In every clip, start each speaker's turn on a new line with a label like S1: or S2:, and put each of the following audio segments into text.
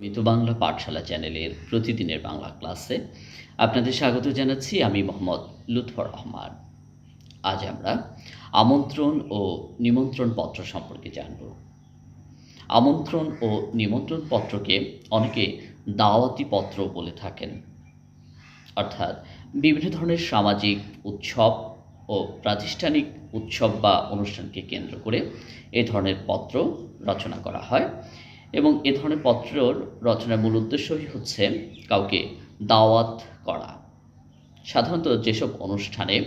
S1: মিতু বাংলা পাঠশালা চ্যানেলের প্রতিদিনের বাংলা ক্লাসে আপনাদের স্বাগত জানাচ্ছি আমি মোহাম্মদ লুৎফর রহমান। আজ আমরা আমন্ত্রণ ও নিমন্ত্রণ পত্র সম্পর্কে জানব। আমন্ত্রণ ও নিমন্ত্রণ পত্রকে অনেকে দাওয়াতি পত্র বলে থাকেন। অর্থাৎ বিভিন্ন ধরনের সামাজিক উৎসব ও প্রাতিষ্ঠানিক উৎসব বা অনুষ্ঠানকে কেন্দ্র করে এ ধরনের পত্র রচনা করা হয়। এবং এ ধরনের পত্রর রচনার মূল উদ্দেশ্যই হচ্ছে কাউকে দাওয়াত করা। সাধারণত যেসব অনুষ্ঠানে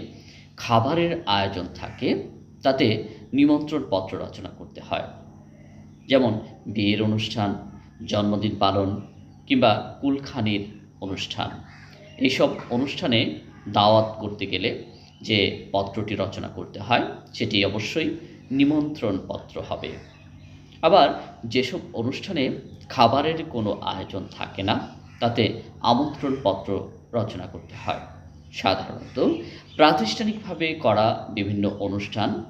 S1: খাবারের আয়োজন থাকে, তাতে নিমন্ত্রণ পত্র রচনা করতে হয়। যেমন বিয়ের অনুষ্ঠান, জন্মদিন পালন কিংবা কুলখানির অনুষ্ঠান। এইসব অনুষ্ঠানে দাওয়াত করতে গেলে যে পত্রটি রচনা করতে হয়, সেটি অবশ্যই নিমন্ত্রণ পত্র হবে। আবার যেসব অনুষ্ঠানে খাবারের কোনো আয়োজন থাকে না, তাতে আমন্ত্রণ পত্র রচনা করতে হয়। সাধারণত প্রাতিষ্ঠানিকভাবে করা বিভিন্ন অনুষ্ঠান,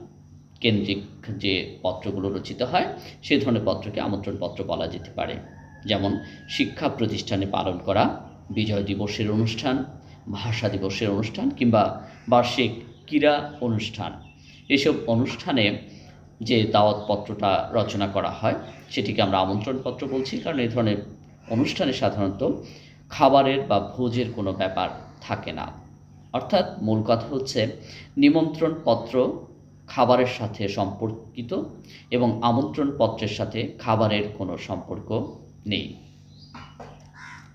S1: কেন্দ্রিক যে পত্রগুলো রচিত হয় সেই ধরনের পত্রকে আমন্ত্রণ পত্র বলা যেতে পারে। যেমন শিক্ষা প্রতিষ্ঠানে পালন করা, বিজয় দিবসের অনুষ্ঠান, ভাষা দিবসের অনুষ্ঠান কিংবা বার্ষিক ক্রীড়া অনুষ্ঠান। এসব অনুষ্ঠানে যে দাওয়াতপত্রটা রচনা করা হয়, সেটিকে আমরা আমন্ত্রণপত্র বলছি। কারণ এই ধরনের অনুষ্ঠানে সাধারণত খাবারের বা ভোজের কোনো ব্যাপার থাকে না। অর্থাৎ মূল কথা হচ্ছে নিমন্ত্রণ পত্র খাবারের সাথে সম্পর্কিত এবং আমন্ত্রণ পত্রের সাথে খাবারের কোনো সম্পর্ক নেই।